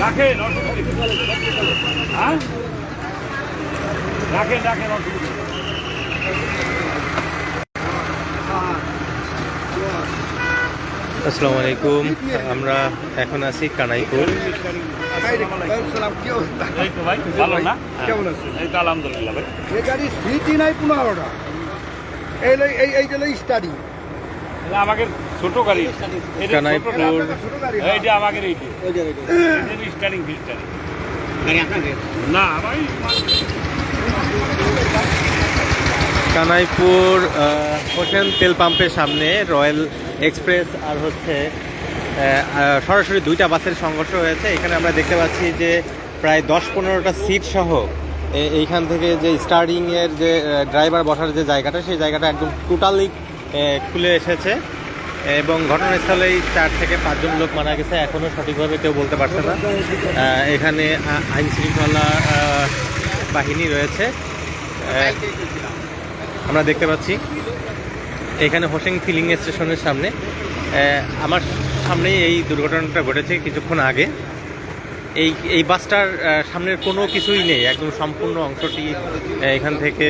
রাখেন হ্যাঁ? রাখেন রাখেন আসসালামু আলাইকুম। আমরা এখন আছি কানাইপুর। আলহামদুলিল্লাহ এই গাড়ি সিটি নাই পনেরোটা। এই লই- এই স্টাডি। আমাকে ছোট গাড়ি। এইটা আমাকে ফিস্টারিং না কানাইপুর হোসেন তেল পাম্পের সামনে রয়্যাল এক্সপ্রেস আর হচ্ছে সরাসরি দুইটা বাসের সংঘর্ষ হয়েছে। এখানে আমরা দেখতে পাচ্ছি যে প্রায় দশ পনেরোটা সিট সহ এইখান থেকে যে স্টার্টিং এর যে ড্রাইভার বসার যে জায়গাটা সেই জায়গাটা একদম টোটালি খুলে এসেছে। এবং ঘটনাস্থলেই চার থেকে পাঁচজন লোক মারা গেছে। এখনও সঠিকভাবে কেউ বলতে পারছে না। এখানে আইন শৃঙ্খলা বাহিনী রয়েছে। আমরা দেখতে পাচ্ছি। এখানে হোসেন ফিলিং স্টেশনের সামনে। আমার সামনেই এই দুর্ঘটনাটা ঘটেছে কিছুক্ষণ আগে। এই এই বাসটার সামনের কোনো কিছুই নেই। একদম সম্পূর্ণ অংশটি এখান থেকে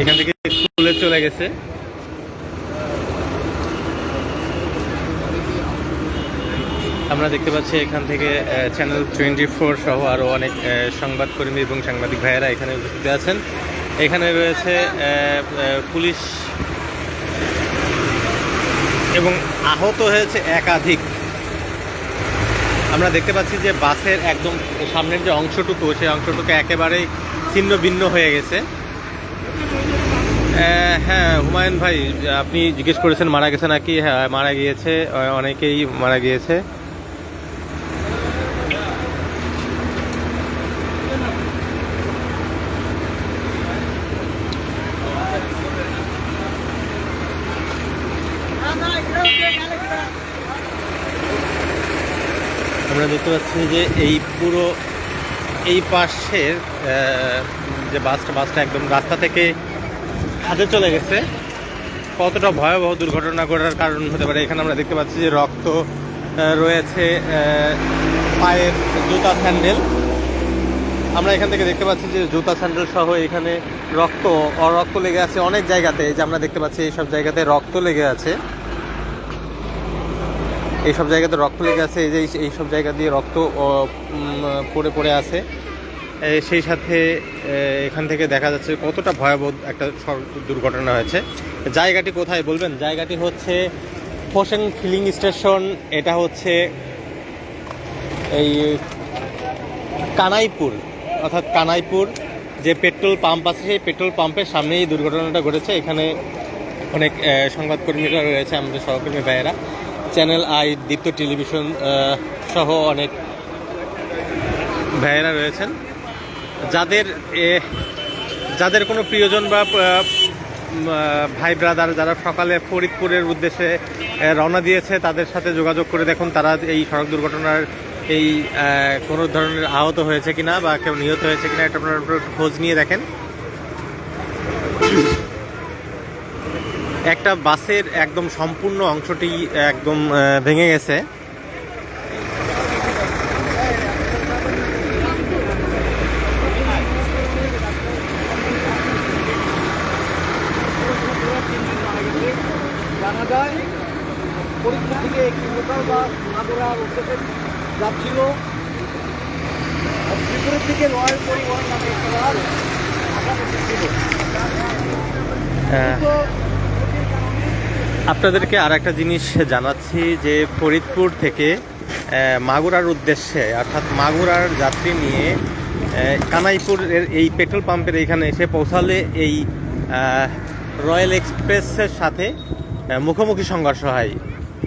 এখান থেকে খুলে চলে গেছে। আমরা দেখতে পাচ্ছি এখান থেকে চ্যানেল টোয়েন্টি ফোর সহ আরও অনেক সংবাদকর্মী এবং সাংবাদিক ভাইয়েরা এখানে উপস্থিত আছেন। এখানে রয়েছে পুলিশ এবং আহত হয়েছে একাধিক। আমরা দেখতে পাচ্ছি যে বাসের একদম সামনের যে অংশটুকু, সেই অংশটুকু একেবারেই ছিন্ন ভিন্ন হয়ে গেছে। হ্যাঁ হুমায়ুন ভাই, আপনি জিজ্ঞেস করেছেন মারা গেছে নাকি? হ্যাঁ মারা গিয়েছে। অনেকেই মারা গিয়েছে। আমরা দেখতে পাচ্ছি যে এই পুরো, এই পাশের যে বাসটা বাসটা একদম রাস্তা থেকে খাদে চলে গেছে। কতটা ভয়াবহ দুর্ঘটনা ঘটার কারণ হতে পারে এখানে আমরা দেখতে পাচ্ছি যে রক্ত রয়েছে পায়ের জুতা স্যান্ডেল। আমরা এখান থেকে দেখতে পাচ্ছি যে জুতা স্যান্ডেল সহ এখানে রক্ত, অরক্ত লেগে আছে অনেক জায়গাতে। যে আমরা দেখতে পাচ্ছি এইসব জায়গাতে রক্ত লেগে আছে। এইসব জায়গাতে রক্ত লেগে আছে, এই যে এই- এইসব জায়গা দিয়ে রক্ত পড়ে পড়ে আছে। সেই সাথে এখান থেকে দেখা যাচ্ছে কতটা ভয়াবহ একটা দুর্ঘটনা হয়েছে। জায়গাটি কোথায় বলবেন? জায়গাটি হচ্ছে হোসেন ফিলিং স্টেশন। এটা হচ্ছে এই কানাইপুর, অর্থাৎ কানাইপুর যে পেট্রোল পাম্প আছে, সেই পেট্রোল পাম্পের সামনেই এই দুর্ঘটনাটা ঘটেছে। এখানে অনেক সংবাদকর্মীরা রয়েছে, আমাদের সহকর্মী ভাইয়েরা। চ্যানেল আই, দীপ্ত টেলিভিশন সহ অনেক ভাইয়েরা রয়েছেন। যাদের যাদের কোনো প্রিয়জন বা ভাই ব্রাদার যারা সকালে ফরিদপুরের উদ্দেশ্যে রওনা দিয়েছে, তাদের সাথে যোগাযোগ করে দেখুন তারা এই সড়ক দুর্ঘটনার এই কোনো ধরনের আহত হয়েছে কিনা বা কেউ নিহত হয়েছে কিনা এটা আপনারা খোঁজ নিয়ে দেখেন। একটা বাসের একদম সম্পূর্ণ অংশটি একদম ভেঙে গেছে। ফরিদপুর থেকে একটি লোকাল বাস উদ্দেশ্যে যাচ্ছিল। থেকে রয়্যাল পরিবহন নামে একটা বাস তো আপনাদেরকে আর একটা জিনিস জানাচ্ছি যে ফরিদপুর থেকে মাগুরার উদ্দেশ্যে অর্থাৎ মাগুরার যাত্রী নিয়ে আহ, কানাইপুরের এই পেট্রোল পাম্পের এইখানে এসে পৌঁছালে এই রয়্যাল এক্সপ্রেসের সাথে মুখোমুখি সংঘর্ষ হয়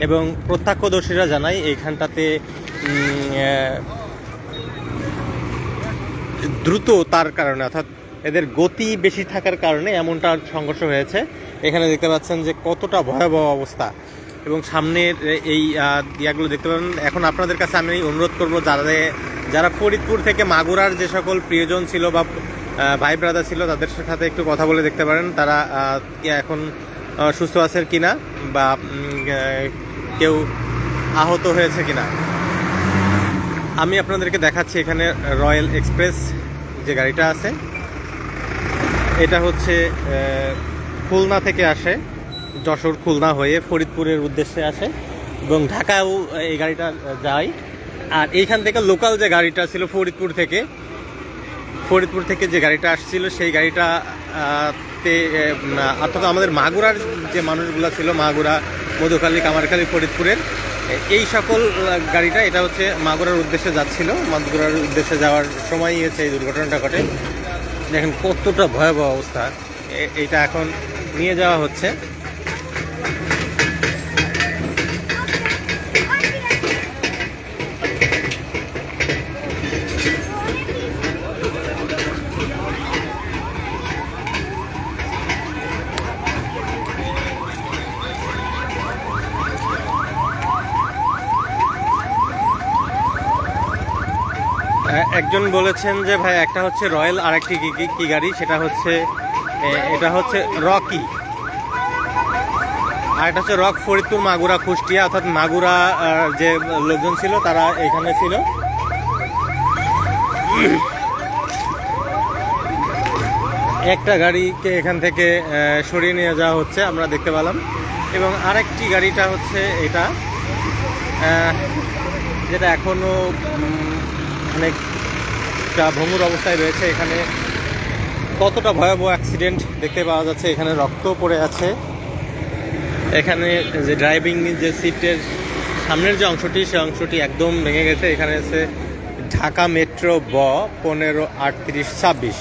এবং প্রত্যক্ষদর্শীরা জানায় এইখানটাতে দ্রুত তার কারণে, অর্থাৎ এদের গতি বেশি থাকার কারণে এমনটা সংঘর্ষ হয়েছে। এখানে দেখতে পাচ্ছেন যে কতটা ভয়াবহ অবস্থা। এবং সামনের এই ইয়াগুলো দেখতে পাবেন। এখন আপনাদের কাছে আমি অনুরোধ করব যারা যারা ফরিদপুর থেকে মাগুরার যে সকল প্রিয়জন ছিল বা ভাই ব্রাদার ছিল, তাদের সাথে একটু কথা বলে দেখতে পারেন। তারা এখন সুস্থ আছেন কিনা বা কেউ আহত হয়েছে কিনা। আমি আপনাদেরকে দেখাচ্ছি এখানে রয়্যাল এক্সপ্রেস যে গাড়িটা আছে। এটা হচ্ছে খুলনা থেকে আসে, যশোর খুলনা হয়ে ফরিদপুরের উদ্দেশ্যে আসে এবং ঢাকাও এই গাড়িটা যায়। আর এইখান থেকে লোকাল যে গাড়িটা ছিল ফরিদপুর থেকে ফরিদপুর থেকে যে গাড়িটা আসছিল, সেই গাড়িটা তে অর্থাৎ আমাদের মাগুরার যে মানুষগুলো ছিল, মাগুরা, মধুখালী, কামারখালী, ফরিদপুরের এই সকল গাড়িটা, এটা হচ্ছে মাগুরার উদ্দেশ্যে যাচ্ছিল। মাগুরার উদ্দেশ্যে যাওয়ার সময়ই হচ্ছে এই দুর্ঘটনাটা ঘটে। দেখেন কতটা ভয়াবহ অবস্থা। এটা এখন নিয়ে যাওয়া হচ্ছে। একজন বলেছেন যে ভাই একটা হচ্ছে রয়্যাল আর একটি কি গাড়ি? সেটা হচ্ছে এটা হচ্ছে রকি। আর এটা হচ্ছে রক ফরিদপুর মাগুরা কুষ্টিয়া অর্থাৎ মাগুরা যে লোকজন ছিল তারা এখানে ছিল। একটা গাড়িকে এখান থেকে সরিয়ে নিয়ে যাওয়া হচ্ছে আমরা দেখতে পেলাম। এবং আরেকটি গাড়িটা হচ্ছে এটা যেটা এখনও উম, অনেকটা ভঙ্গুর অবস্থায় রয়েছে। এখানে কতটা ভয়াবহ অ্যাক্সিডেন্ট দেখতে পাওয়া যাচ্ছে। এখানে রক্ত পড়ে আছে। এখানে যে ড্রাইভিং যে সিটের সামনের যে অংশটি, সে অংশটি একদম ভেঙে গেছে। এখানে আছে ঢাকা মেট্রো ব পনেরো আটত্রিশ ছাব্বিশ।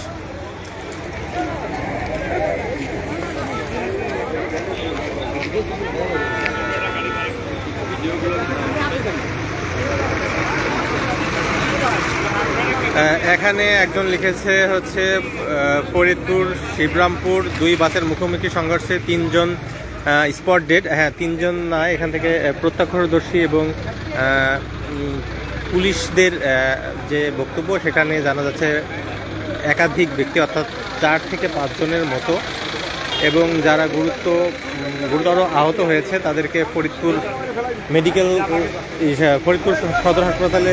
এখানে একজন লিখেছে হচ্ছে ফরিদপুর, শিবরামপুর, দুই বাসের মুখোমুখি সংঘর্ষে তিনজন স্পট ডেড হ্যাঁ তিনজন না, এখান থেকে প্রত্যক্ষদর্শী এবং পুলিশদের যে বক্তব্য, সেখানে জানা যাচ্ছে একাধিক ব্যক্তি, অর্থাৎ চার থেকে পাঁচজনের মতো। এবং যারা গুরুত্ব গুরুতর আহত হয়েছে, তাদেরকে ফরিদপুর মেডিকেল ফরিদপুর সদর হাসপাতালে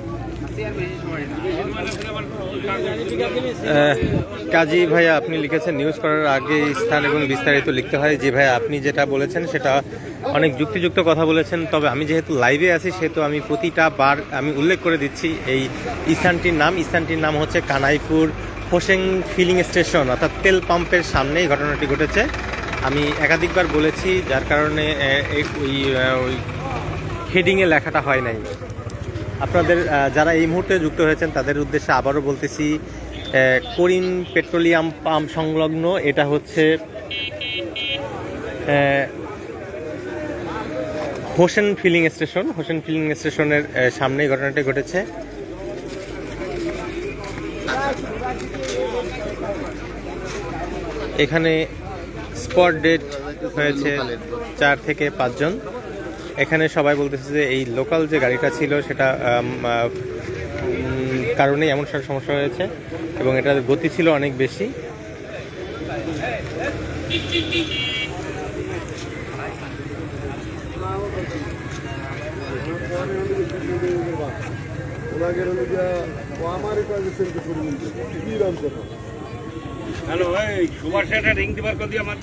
কাজী ভাইয়া, আপনি লিখেছেন নিউজ করার আগে স্থান এবং বিস্তারিত লিখতে হয়। যে ভাইয়া, আপনি যেটা বলেছেন, সেটা অনেক যুক্তিযুক্ত কথা বলেছেন। তবে আমি যেহেতু লাইভে আছি, সেহেতু আমি প্রতিটা বার আমি উল্লেখ করে দিচ্ছি, এই স্থানটির নাম। স্থানটির নাম হচ্ছে কানাইপুর হোসেং ফিলিং স্টেশন, অর্থাৎ তেল পাম্পের সামনেই ঘটনাটি ঘটেছে। আমি একাধিকবার বলেছি, যার কারণে ওই হেডিংয়ে লেখাটা হয় নাই। আপনাদের যারা এই মুহূর্তে যুক্ত হয়েছেন, তাদের উদ্দেশ্যে আবারও বলতেছি করিম পেট্রোলিয়াম পাম্প সংলগ্ন, এটা হচ্ছে Hossain filling station. Hossain filling স্টেশনের সামনেই ঘটনাটি ঘটেছে। এখানে স্পট ডেট হয়েছে চার থেকে পাঁচজন। এখানে সবাই বলতেছে যে এই লোকাল যে গাড়িটা ছিল সেটা কারণেই এমন সব সমস্যা হয়েছে এবং এটার গতি ছিল অনেক বেশি। হ্যালো এই সুভাষ রিং দিবার কদি আমার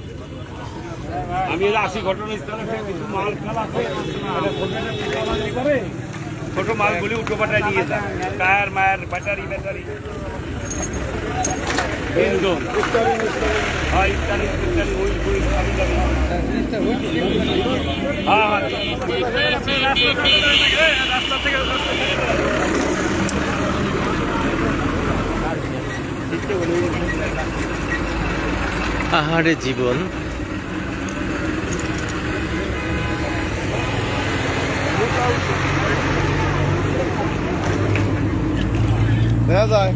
আমি আসি, ঘটনাস্থলে কিছু মাল মালগুলি উঠো পাটায় নিয়ে যায়। টায়ার, মায়ার, ব্যাটারি ব্যাটারি। হয় হ্যাঁ হ্যাঁ। আহারে জীবন। দেখা যায়